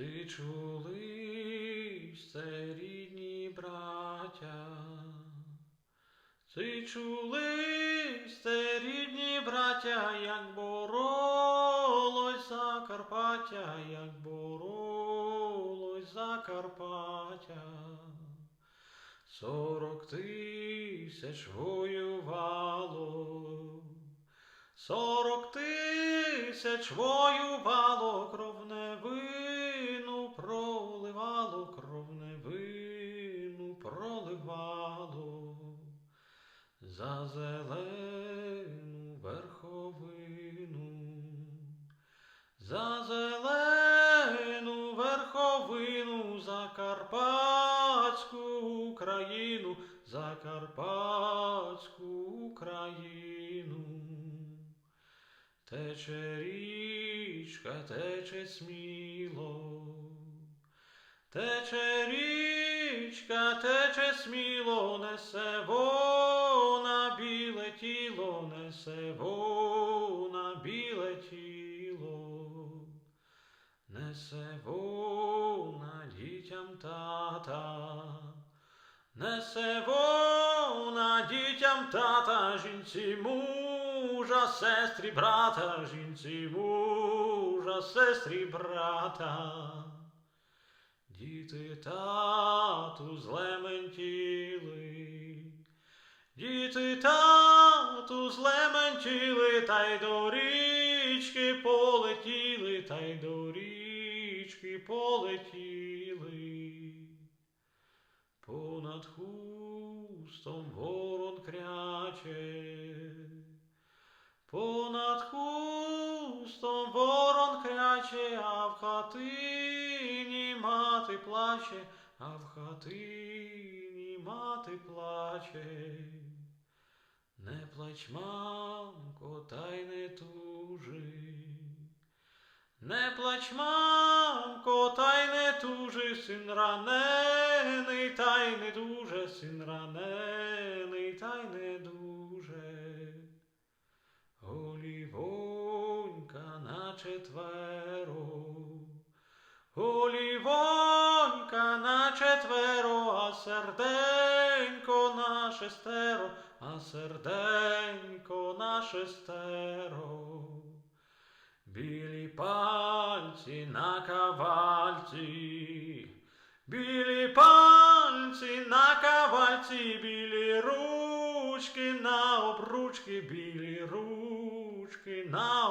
Ти чулись, це рідні браття. Ти чулись, це рідні браття, як боролось Закарпаття, як боролось Закарпаття. Сорок тисяч воювало, сорок тисяч воювало, кров невину зелену верховину, за зелену верховину, за Карпатську Україну, за Карпатську Україну. Тече річка, тече сміло, тече річка, тече сміло, несе вона тіло, несе вона дітям тата, несе вона дітям тата, жінці мужа, сестрі брата, жінці мужа, сестрі брата. Діти тату злементіли, діти тату злементіли, та й до річки полетіли, та й до річки полетіли. Понад хустом ворон кряче, понад хустом ворон кряче, а в хатині мати плаче, а в хатині мати плаче. Не плач, мамко, та й не тужи. Не плач, мамко, та й не тужи, син ранений, та й не дуже, син ранений, та й не дуже. Олівонька на четверо, Олівонька на четверо, а серденько на шестеро, а серденько на шестеро. Білі пальці на кавальці, білі пальці на кавальці, білі ручки на обручки, білі ручки на